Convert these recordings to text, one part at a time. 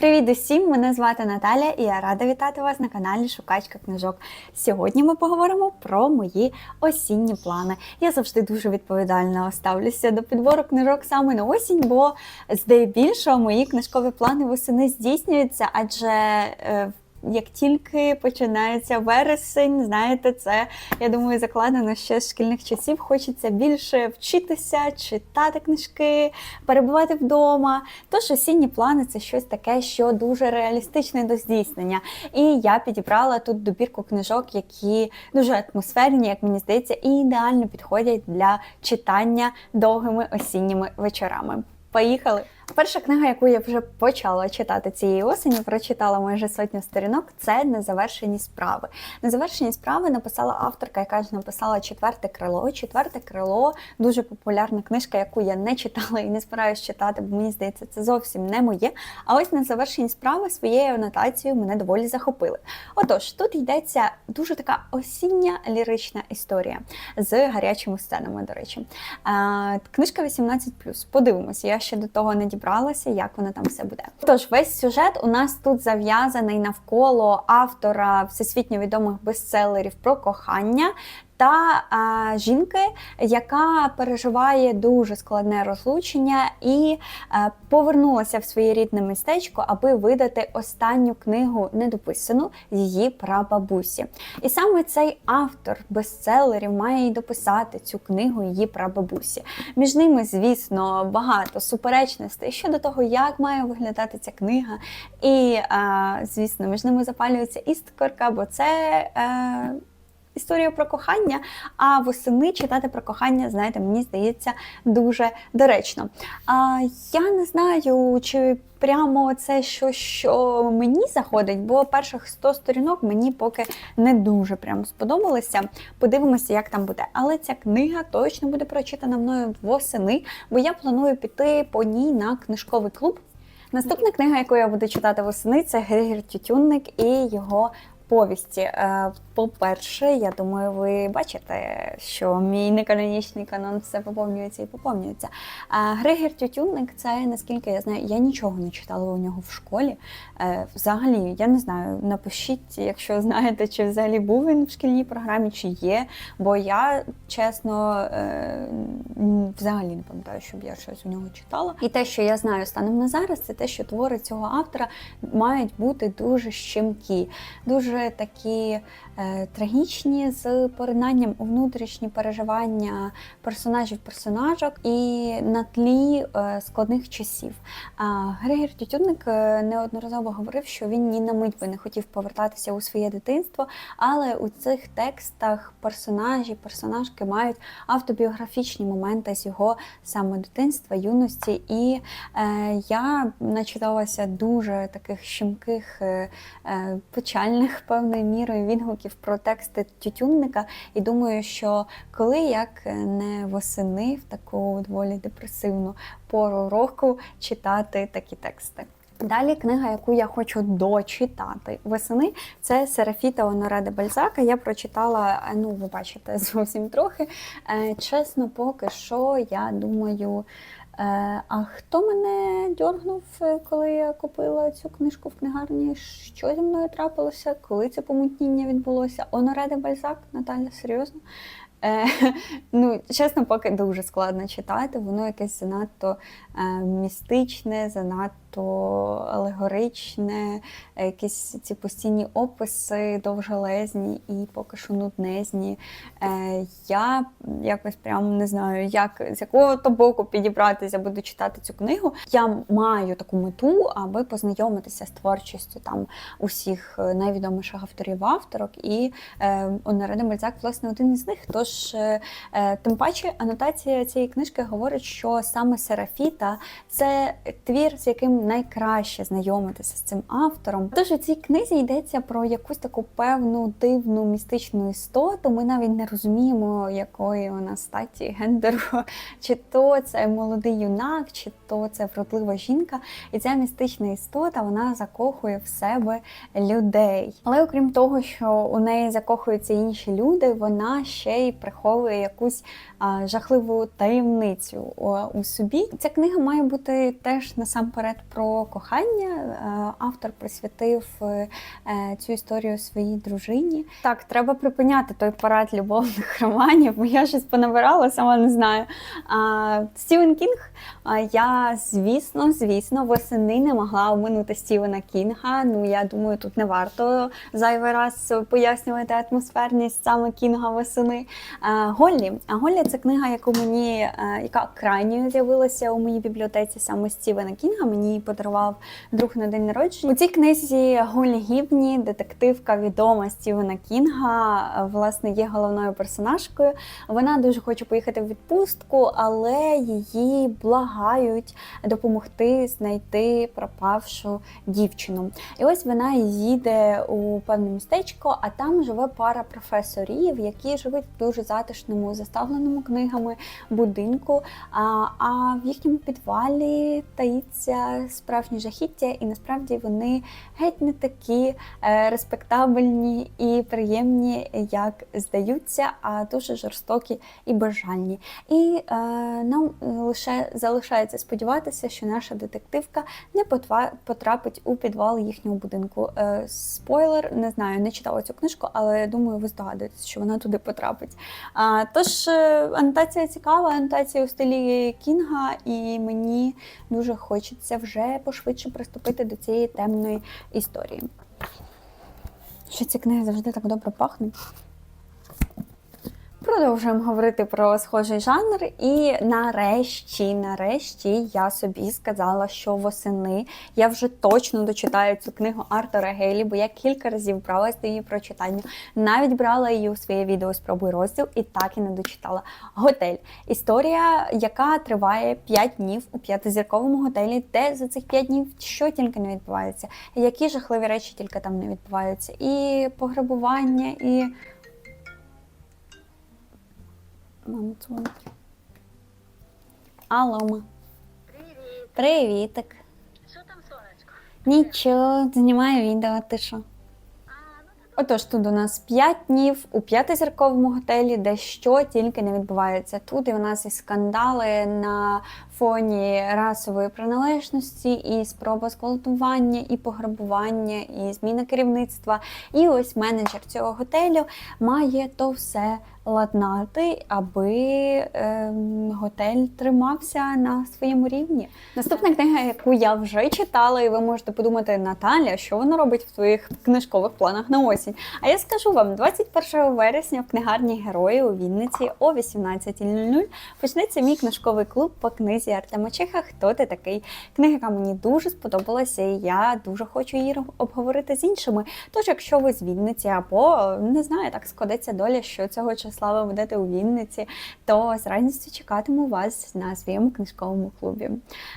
Привіт усім! Мене звати Наталя і я рада вітати вас на каналі Шукачка книжок. Сьогодні ми поговоримо про мої осінні плани. Я завжди дуже відповідально ставлюся до підбору книжок саме на осінь, бо здебільшого мої книжкові плани восени здійснюються, адже е, як тільки починається вересень, знаєте, це я думаю закладено ще з шкільних часів. Хочеться більше вчитися, читати книжки, перебувати вдома. Тож осінні плани це щось таке, що дуже реалістичне до здійснення. І я підібрала тут добірку книжок, які дуже атмосферні, як мені здається, і ідеально підходять для читання довгими осінніми вечорами. Поїхали! Перша книга, яку я вже почала читати цієї осені, прочитала майже сотню сторінок. Це незавершені справи. Незавершені справи написала авторка, яка ж написала четверте крило. Четверте крило дуже популярна книжка, яку я не читала і не збираюсь читати, бо мені здається, це зовсім не моє. А ось незавершені справи своєю анотацією мене доволі захопили. Отож, тут йдеться дуже така осіння лірична історія з гарячими сценами, до речі. Книжка 18. Подивимося, я ще до того не дібралася, як воно там все буде. Тож, весь сюжет у нас тут зав'язаний навколо автора всесвітньо відомих бестселерів про кохання. Та а, жінки, яка переживає дуже складне розлучення і а, повернулася в своє рідне містечко, аби видати останню книгу недописану її прабабусі. І саме цей автор бестселерів має й дописати цю книгу її прабабусі. Між ними, звісно, багато суперечностей щодо того, як має виглядати ця книга. І, а, звісно, між ними запалюється іскорка, бо це. Е, Історія про кохання, а восени читати про кохання, знаєте, мені здається, дуже доречно. А, Я не знаю, чи прямо це щось, що мені заходить, бо перших 100 сторінок мені поки не дуже прямо сподобалося. Подивимося, як там буде. Але ця книга точно буде прочитана мною восени, бо я планую піти по ній на книжковий клуб. Наступна книга, яку я буду читати восени, це Григір Тютюнник і його повісті. Е, По-перше, я думаю, ви бачите, що мій неканонічний канон все поповнюється і поповнюється. Григір Тютюнник це, наскільки я знаю, я нічого не читала у нього в школі. Е, Взагалі, я не знаю, напишіть, якщо знаєте, чи взагалі був він в шкільній програмі, чи є. Бо я чесно е, взагалі не пам'ятаю, щоб я щось у нього читала. І те, що я знаю станом на зараз, це те, що твори цього автора мають бути дуже щемкі, дуже такі е, трагічні з поринанням у внутрішні переживання персонажів персонажок і на тлі е, складних часів. Григір Тютюнник е, неодноразово говорив, що він ні на мить би не хотів повертатися у своє дитинство, але у цих текстах персонажі, персонажки мають автобіографічні моменти з його саме дитинства, юності. І я начиталася дуже таких щемких, печальних певною мірою відгуків про тексти Тютюнника. І думаю, що коли як не восени в таку доволі депресивну пору року читати такі тексти. Далі книга, яку я хочу дочитати весени, це Серафіта Оноре Бальзака. Я прочитала, е, ну ви бачите, зовсім трохи. Е, Чесно, поки що, я думаю. Е, А хто мене дьоргнув, е, коли я купила цю книжку в книгарні? Що зі мною трапилося? Коли це помутніння відбулося? Оноре де Бальзак, Наталя, серйозно? Е, ну, чесно, поки дуже складно читати. Воно якесь занадто е, містичне, занадто алегоричне, е, якісь ці постійні описи довжелезні і поки що нуднезні. Е, я якось прям не знаю, як з якого то боку підібратися, буду читати цю книгу. Я маю таку мету, аби познайомитися з творчістю там усіх е, найвідоміших авторів авторок. І е, Оноре Мальзак, власне, один із них. Тож, тим паче, анотація цієї книжки говорить, що саме Серафіта це твір, з яким найкраще знайомитися з цим автором. Тож у цій книзі йдеться про якусь таку певну дивну містичну істоту. Ми навіть не розуміємо, якої вона статі гендеру, чи то це молодий юнак, чи то це вродлива жінка. І ця містична істота вона закохує в себе людей. Але окрім того, що у неї закохуються інші люди, вона ще й приховує якусь а, жахливу таємницю у собі. Ця книга має бути теж насамперед про кохання. Е, Автор присвятив е, цю історію своїй дружині. Так, треба припиняти той парад любовних романів, бо я щось понабирала, сама не знаю. Стівен Кінг, я, звісно, звісно, восени не могла оминути Стівена Кінга. Ну, я думаю, тут не варто зайвий раз пояснювати атмосферність саме Кінга восени. Голлі. Голлі це книга, яку мені, е, яка крайньою з'явилася у моїй бібліотеці саме Стівена Кінга. Мені її подарував друг на день народження. У цій книзі Голлі Гібні, детективка відома Стівена Кінга, власне, є головною персонажкою. Вона дуже хоче поїхати в відпустку, але її благають допомогти знайти пропавшу дівчину. І ось вона їде у певне містечко, а там живе пара професорів, які живуть в дуже затишному, заставленому книгами будинку. А в їхньому підвалі таїться справжнє жахіття, і насправді вони геть не такі е, респектабельні і приємні, як здаються, а дуже жорстокі і безжальні. І е, нам лише залишається сподіватися, що наша детективка не потрапить у підвал їхнього будинку. Е, спойлер, не знаю, не читала цю книжку, але думаю, ви здогадуєтесь, що вона туди потрапить. Тож анотація цікава, анотація у стилі Кінга, і мені дуже хочеться вже пошвидше приступити до цієї темної історії. Що ці книги завжди так добре пахнуть. Продовжуємо говорити про схожий жанр, і нарешті, нарешті, я собі сказала, що восени я вже точно дочитаю цю книгу Артура Гейлі, бо я кілька разів бралась до її прочитання. Навіть брала її у своє відео спробуй розділ і так і не дочитала. Готель. Історія, яка триває 5 днів у п'ятизірковому готелі, де за цих 5 днів що тільки не відбувається, які жахливі речі тільки там не відбуваються, і пограбування, і. Мама дзвонить. Алло, ма. Привіт. Привітик. Що там, сонечко? Нічого, знімаю відео, ти що? Ну Отож, тут у нас 5 днів у п'ятизірковому готелі, де що тільки не відбувається. Тут і у нас і скандали на фоні расової приналежності, і спроба зґвалтування, і пограбування, і зміна керівництва. І ось менеджер цього готелю має то все ладнати, аби ем, готель тримався на своєму рівні. Наступна книга, яку я вже читала, і ви можете подумати, Наталя, що вона робить в твоїх книжкових планах на осінь. А я скажу вам, 21 вересня в книгарні Герої у Вінниці о 18.00 почнеться мій книжковий клуб по книзі Артема Чеха Хто ти такий? Книга, яка мені дуже сподобалася, і я дуже хочу її обговорити з іншими. Тож, якщо ви з Вінниці або не знаю, так складеться доля, що цього числа ви будете у Вінниці, то з радістю чекатиму вас на своєму книжковому клубі.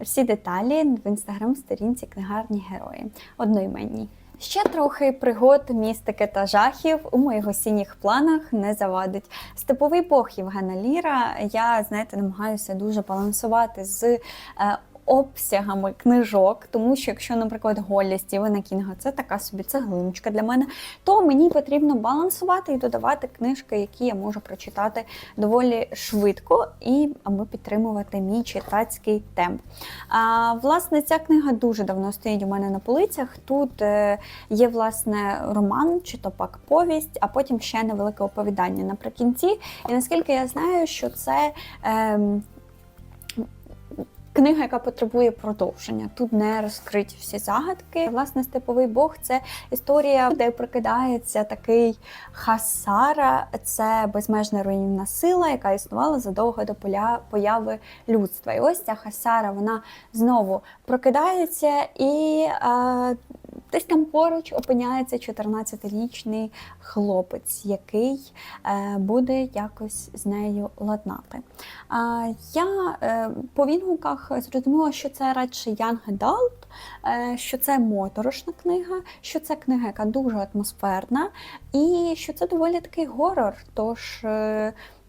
Всі деталі в інстаграм-сторінці книгарні Герої одноіменній. Ще трохи пригод, містики та жахів у моїх осінніх планах не завадить. Степовий Бог Євгена Ліра. Я, знаєте, намагаюся дуже балансувати з. Е, Обсягами книжок, тому що якщо, наприклад, Голля Стівена Кінга це така собі цеглиночка для мене, то мені потрібно балансувати і додавати книжки, які я можу прочитати доволі швидко, і аби підтримувати мій читацький темп. А, власне, ця книга дуже давно стоїть у мене на полицях. Тут е, є власне роман чи то пак повість, а потім ще невелике оповідання наприкінці. І наскільки я знаю, що це. ем, Книга, яка потребує продовження. Тут не розкриті всі загадки. Власне, степовий Бог це історія, де прикидається такий хасара, це безмежна руйнівна сила, яка існувала задовго до поля- появи людства. І ось ця хасара вона знову прокидається і е, десь там поруч опиняється 14-річний хлопець, який е, буде якось з нею ладнати. Я е, по відгуках зрозуміла, що це радше Young Adult, е, що це моторошна книга, що це книга, яка дуже атмосферна, і що це доволі такий горор. Тож,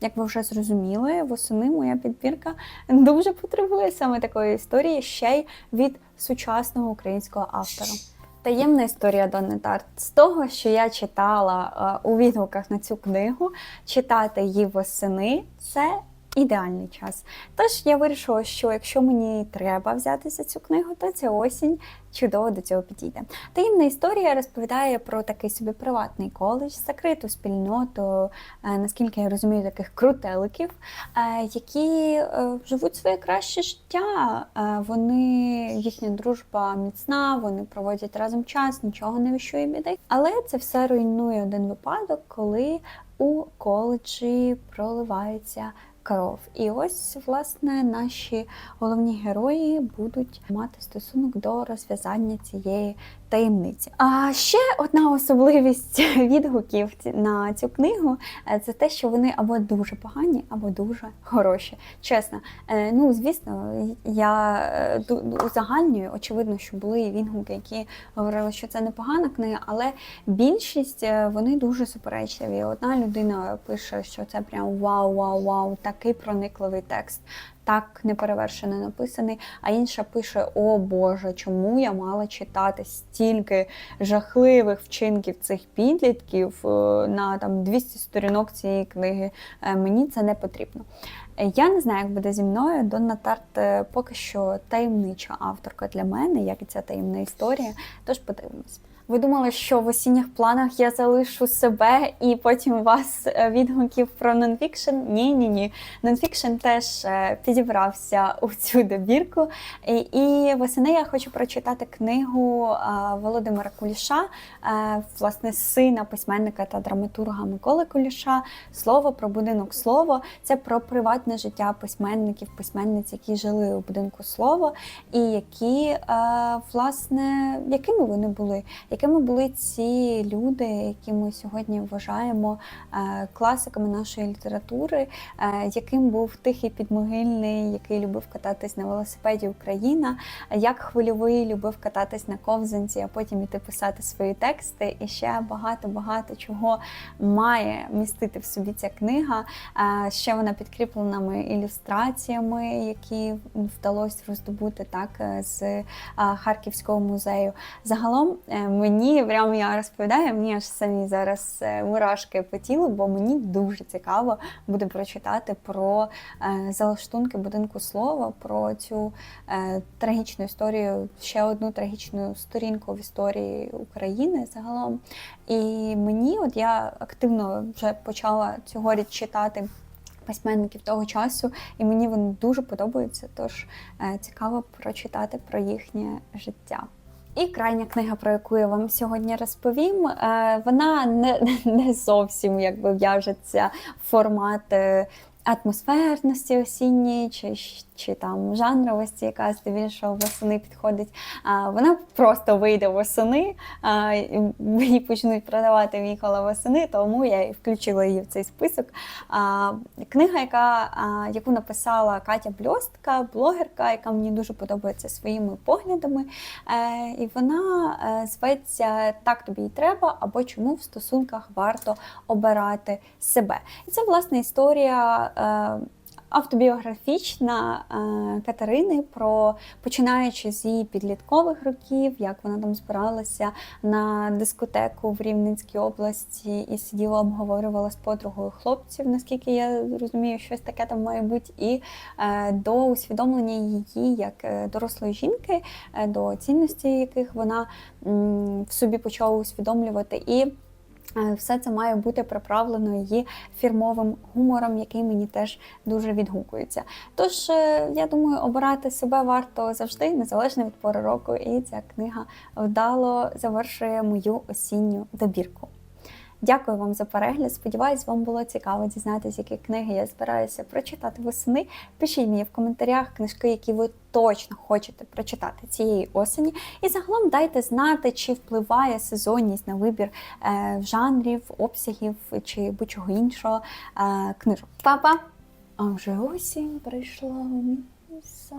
як ви вже зрозуміли, восени моя підбірка дуже потребує саме такої історії ще й від сучасного українського автора. Таємна історія Донни Тарт. З того, що я читала е, у відгуках на цю книгу, читати її восени це ідеальний час. Тож я вирішила, що якщо мені треба взяти за цю книгу, то ця осінь чудово до цього підійде. Таємна історія розповідає про такий собі приватний коледж, закриту спільноту, е, наскільки я розумію, таких крутеликів, е, які е, живуть своє краще життя. Вони їхня дружба міцна, вони проводять разом час, нічого не віщує біди. Але це все руйнує один випадок, коли у коледжі проливається кров. І ось, власне, наші головні герої будуть мати стосунок до розв'язання цієї таємниці. А ще одна особливість відгуків на цю книгу е, це те, що вони або дуже погані, або дуже хороші. Чесно, Е, ну звісно, я е, узагальнюю. Очевидно, що були відгуки, які говорили, що це непогана книга, але більшість вони дуже суперечливі. Одна людина пише, що це прям вау, вау, вау, такий проникливий текст. Так неперевершено написаний, а інша пише: О Боже, чому я мала читати стільки жахливих вчинків цих підлітків е, на там 200 сторінок цієї книги? Е, Мені це не потрібно. Я не знаю, як буде зі мною. Донна Тарт е, поки що таємнича авторка для мене, як і ця таємна історія. Тож подивимось. Ви думали, що в осінніх планах я залишу себе і потім вас е, відгуків про нонфікшн? Ні, ні, ні. Нонфікшн теж е, підібрався у цю добірку. І, і восени я хочу прочитати книгу е, Володимира Куліша, власне, сина письменника та драматурга Миколи Куліша. Слово про будинок слово. Це про приватне життя письменників, письменниць, які жили у будинку слово, і які, власне, якими вони були, якими були ці люди, які ми сьогодні вважаємо е, класиками нашої літератури, е, яким був тихий підмогильний, який любив кататись на велосипеді Україна, як хвильовий любив кататись на ковзанці, а потім іти писати свої тексти. І ще багато-багато чого має містити в собі ця книга. Е, Ще вона підкріпленими ілюстраціями, які вдалося роздобути так з Харківського музею. Загалом е, мені прямо я розповідаю, мені аж самі зараз е, мурашки по тілу, бо мені дуже цікаво буде прочитати про е, залаштунки будинку слова, про цю е, трагічну історію, ще одну трагічну сторінку в історії України загалом. І мені, от я активно вже почала цьогоріч читати. Письменників того часу, і мені вони дуже подобаються. Тож цікаво прочитати про їхнє життя. І крайня книга, про яку я вам сьогодні розповім, е, вона не, не зовсім якби в'яжеться формат е, атмосферності осінньої, чи, чи там жанровості, яка здебільшого восени підходить. Вона просто вийде восени, а, і її почнуть продавати вікола восени, тому я і включила її в цей список. Книга, яка, яку написала Катя Бльостка, блогерка, яка мені дуже подобається своїми поглядами. Е, І вона е, зветься Так тобі і треба, або чому в стосунках варто обирати себе. І це власне історія. Автобіографічна е, Катерини про починаючи з її підліткових років, як вона там збиралася на дискотеку в Рівненській області і сиділа, обговорювала з подругою хлопців, наскільки я розумію, щось таке там має бути, і е, до усвідомлення її як е, дорослої жінки, е, до цінності, яких вона м, в собі почала усвідомлювати. І Все це має бути приправлено її фірмовим гумором, який мені теж дуже відгукується. Тож, е, я думаю, обирати себе варто завжди, незалежно від пори року, і ця книга вдало завершує мою осінню добірку. Дякую вам за перегляд. Сподіваюсь, вам було цікаво дізнатися, які книги я збираюся прочитати восени. Пишіть мені в коментарях книжки, які ви точно хочете прочитати цієї осені. І загалом дайте знати, чи впливає сезонність на вибір е, жанрів, обсягів чи будь-чого іншого е, книжок. Па-па! А вже осінь прийшла у місто.